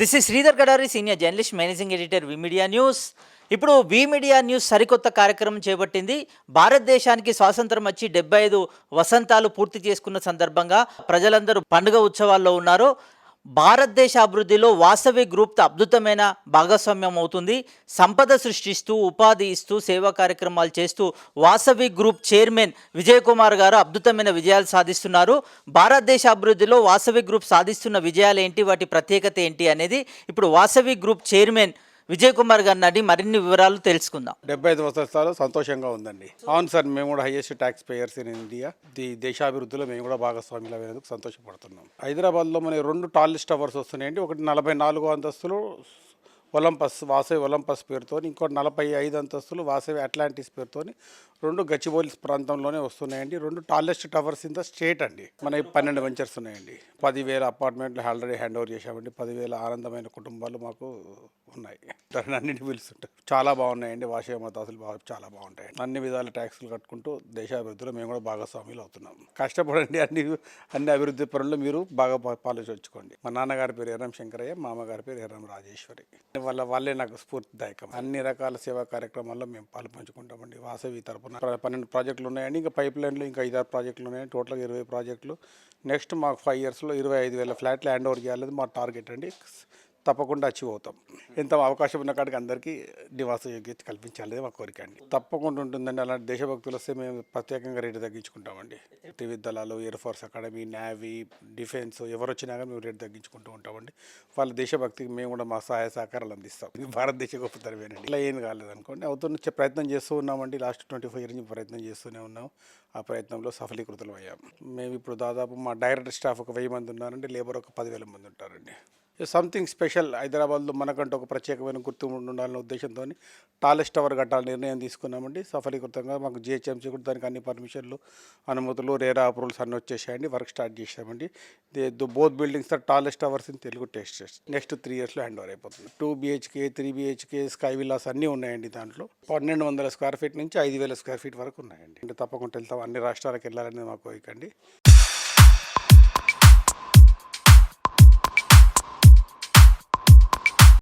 This is Sridhar Gadari senior journalist managing editor V media news ఇప్పుడు V media news సరికొత్త కార్యక్రమం చేపట్టింది. భారతదేశానికి స్వాతంత్రం వచ్చి డెబ్బై ఐదు వసంతాలు పూర్తి చేసుకున్న సందర్భంగా ప్రజలందరూ పండుగ ఉత్సవాల్లో ఉన్నారు. భారతదేశ అభివృద్ధిలో వాసవి గ్రూప్ అద్భుతమైన భాగస్వామ్యం అవుతుంది. సంపద సృష్టిస్తూ ఉపాధి ఇస్తూ సేవా కార్యక్రమాలు చేస్తూ వాసవి గ్రూప్ చైర్మన్ విజయ్ కుమార్ గారు అద్భుతమైన విజయాలు సాధిస్తున్నారు. భారతదేశ అభివృద్ధిలో వాసవి గ్రూప్ సాధిస్తున్న విజయాలు ఏంటి? వాటి ప్రత్యేకత ఏంటి? అనేది ఇప్పుడు వాసవి గ్రూప్ చైర్మన్ విజయ్ కుమార్ గారిని అడిగి మరిన్ని వివరాలు తెలుసుకుందాం. డెబ్బై ఐదు వసంతాలు సంతోషంగా ఉందండి. అవును సార్ మేము కూడా highest tax payers in India the దేశాభివృద్ధిలో మేము కూడా భాగస్వామ్యులు అయినందుకు సంతోషపడుతున్నాం. హైదరాబాద్లో మన రెండు టాలెస్ట్ టవర్స్ వస్తున్నాయండి. ఒకటి నలభై నాలుగు అంతస్తులు ఒలంపస్ వాసవి ఒలంపస్ పేరుతో ఇంకోటి నలభై ఐదు అంతస్తులు వాసవి అట్లాంటిస్ పేరుతో రెండు గచ్చిబౌలి ప్రాంతంలోనే వస్తున్నాయండి. రెండు tallest towers in the state అండి. మన పన్నెండు వెంచర్స్ ఉన్నాయండి. పదివేల అపార్ట్మెంట్లు ఆల్రెడీ హ్యాండ్ ఓవర్ చేశామండి. పదివేల ఆనందమైన కుటుంబాలు మాకు ఉన్నాయి. దాన్ని అన్నింటి పిలుస్తుంటారు. చాలా బాగున్నాయండి. వాషయ మతాసులు బాగా చాలా బాగుంటాయి అన్ని విధాల ట్యాక్స్లు కట్టుకుంటూ దేశాభివృద్ధిలో మేము కూడా భాగస్వాములు అవుతున్నాం. కష్టపడండి అన్ని అన్ని అభివృద్ధి పనులు మీరు బాగా పాలించవచ్చుకోండి మా నాన్నగారి పేరు ఎర్రం శంకరయ్య మా అమ్మగారి పేరు ఎర్రం రాజేశ్వరి. వాళ్ళ వాళ్ళే నాకు స్ఫూర్తిదాయకం. అన్ని రకాల సేవా కార్యక్రమాల్లో మేము పాల్పంచుకుంటామండి. వాసవి తరపున పన్నెండు ప్రాజెక్టులు ఉన్నాయండి. ఇంకా పైప్ లైన్లు ఇంకా ఐదారు ప్రాజెక్టులు ఉన్నాయి. టోటల్గా ఇరవై ప్రాజెక్టులు. నెక్స్ట్ మాకు ఫైవ్ ఇయర్స్లో ఇరవై ఐదు వేల ఫ్లాట్లు హ్యాండ్ ఓవర్ చేయాలి మా టార్గెట్ అండి. తప్పకుండా అచీవ్ అవుతాం. ఎంత అవకాశం ఉన్న కాడికి అందరికీ నివాస యోగ్యత కల్పించాలనేది మా కోరిక అండి. తప్పకుండా ఉంటుందండి. అలాంటి దేశభక్తులు వస్తే మేము ప్రత్యేకంగా రేటు తగ్గించుకుంటామండి. త్రివిధ దళాలు air force academy navy defence ఎవరు వచ్చినా కానీ మేము రేటు తగ్గించుకుంటూ ఉంటామండి. వాళ్ళ దేశభక్తికి మేము కూడా మా సహాయ సహకారాలు అందిస్తాం. ఇది భారతదేశ గొప్పతనమేనండి. ఇలా ఏం కాలేదనుకోండి అవుతున్న ప్రయత్నం చేస్తూ ఉన్నామండి. లాస్ట్ ట్వంటీ ఫైవ్ ఇయర్స్ నుంచి ప్రయత్నం చేస్తూనే ఉన్నాం. ఆ ప్రయత్నంలో సఫలీకృతులు అయ్యాం మేము ఇప్పుడు దాదాపు మా డైరెక్టర్ స్టాఫ్ ఒక వెయ్యి మంది ఉన్నారండి. లేబర్ ఒక పదివేల మంది ఉంటారండి. సంథింగ్ స్పెషల్ హైదరాబాద్లో మనకంటూ ఒక ప్రత్యేకమైన గుర్తింపు ఉండాలనే ఉద్దేశంతో టాలెస్ట్ టవర్ కట్టాలని నిర్ణయం తీసుకున్నామండి. సఫలీకృతంగా మాకు జిహెచ్ఎంసీ కూడా దానికి అన్ని పర్మిషన్లు అనుమతులు రేరా అప్రూవల్స్ అన్నీ వచ్చేసాయండి. వర్క్ స్టార్ట్ చేసామండి both buildings the tallest towers in Telugu test next three ఇయర్స్లో హ్యాండ్ ఓవర్ అయిపోతుంది. Two BHK three BHK sky villas అన్నీ ఉన్నాయండి దాంట్లో. పన్నెండు వందల స్క్వేర్ ఫీట్ నుంచి ఐదు వేల స్క్వేర్ ఫీట్ వరకు ఉన్నాయండి. అంటే తప్పకుండా వెళ్తాం. అన్ని రాష్ట్రాలకు వెళ్ళాలనేది మా కోరికండి